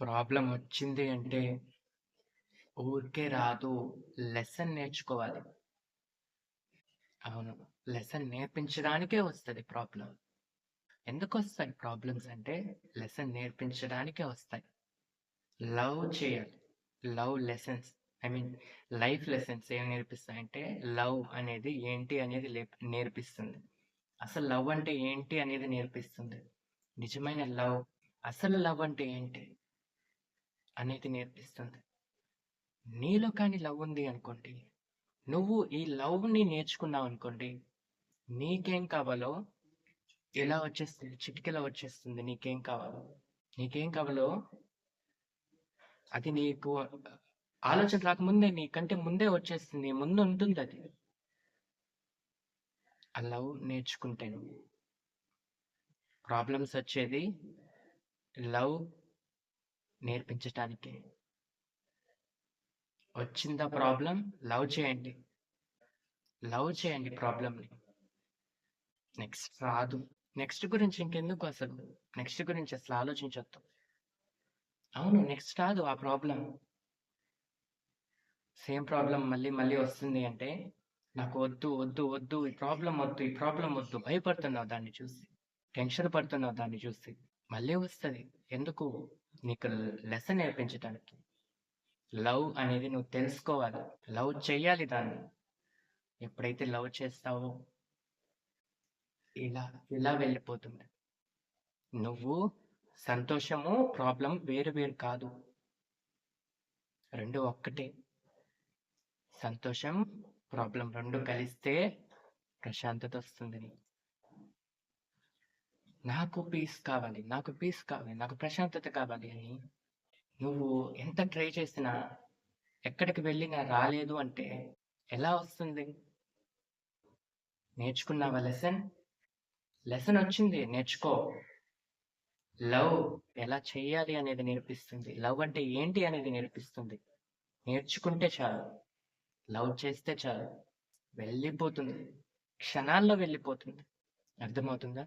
Problem వచ్చింది అంటే ఊరికే రాదు. లెసన్ నేర్చుకోవాలి. అవును. లెసన్ నేర్పించడానికే వస్తది ప్రాబ్లమ్. ఎందుకొస్తాయి ప్రాబ్లమ్స్ అంటే లెసన్ నేర్పించడానికే వస్తాయి. లవ్ చేయాలి. Love lessons I mean life lessons ఏం నేర్పిస్తాయంటే లవ్ అనేది ఏంటి అనేది నేర్పిస్తుంది. అసలు లవ్ అంటే ఏంటి అనేది నేర్పిస్తుంది. నిజమైన లవ్ అసలు లవ్ అంటే ఏంటి? అనేది నేర్పిస్తుంది. నీలో కానీ లవ్ ఉంది అనుకోండి. నువ్వు ఈ లవ్‌ని నేర్చుకున్నావనుకోండి. నీకేం కావాలో ఎలా వచ్చేస్తుంది. చిటికెలా వచ్చేస్తుంది నీకేం కావాలో. నీకేం కావాలో అది నీకు ఆలోచన రాకముందే నీకంటే ముందే వచ్చేస్తుంది. ముందు ఉంటుంది అది ఆ లవ్ నేర్చుకుంటే నువ్వు. ప్రాబ్లమ్స్ వచ్చేది లవ్ నేర్పించటానికే. వచ్చిందా ప్రాబ్లమ్ లవ్ చేయండి. లవ్ చేయండి ప్రాబ్లమ్‌ని. నెక్స్ట్ రాదు. నెక్స్ట్ గురించి ఇంకెందుకు అసలు? నెక్స్ట్ గురించి అసలు ఆలోచించొద్దు. అవును. నెక్స్ట్ రాదు ఆ ప్రాబ్లమ్. సేమ్ ప్రాబ్లమ్ మళ్ళీ మళ్ళీ వస్తుంది అంటే నాకు వద్దు, వద్దు, వద్దు. ఈ ప్రాబ్లమ్ వద్దు, ఈ ప్రాబ్లమ్ వద్దు. భయపడుతున్నావు దాన్ని చూసి. టెన్షన్ పడుతున్నావు దాన్ని చూసి. మళ్ళీ వస్తుంది ఎందుకు? నీకు లెసన్ నేర్పించడానికి లవ్ అనేది నువ్వు తెలుసుకోవాలి. లవ్ చేయాలి దాన్ని. ఎప్పుడైతే లవ్ చేస్తావో ఇలా, ఇలా వెళ్ళిపోతుంది. నువ్వు సంతోషము, ప్రాబ్లం వేరు వేరు కాదు. రెండు ఒక్కటే. సంతోషం, ప్రాబ్లం రెండు కలిస్తే ప్రశాంతత వస్తుంది నాకు పీస్ కావాలి. నాకు పీస్ కావాలి. నాకు ప్రశాంతత కావాలి అని నువ్వు ఎంత ట్రై చేసినా ఎక్కడికి వెళ్ళినా రాలేదు అంటే ఎలా వస్తుంది? నేర్చుకున్నావా లెసన్? లెసన్ వచ్చింది నేర్చుకో. లవ్ ఎలా చేయాలి అనేది నేర్పిస్తుంది. లవ్ అంటే ఏంటి అనేది నేర్పిస్తుంది. నేర్చుకుంటే చాలు. లవ్ చేస్తే చాలు. వెళ్ళిపోతుంది. క్షణాల్లో వెళ్ళిపోతుంది. అర్థమవుతుందా?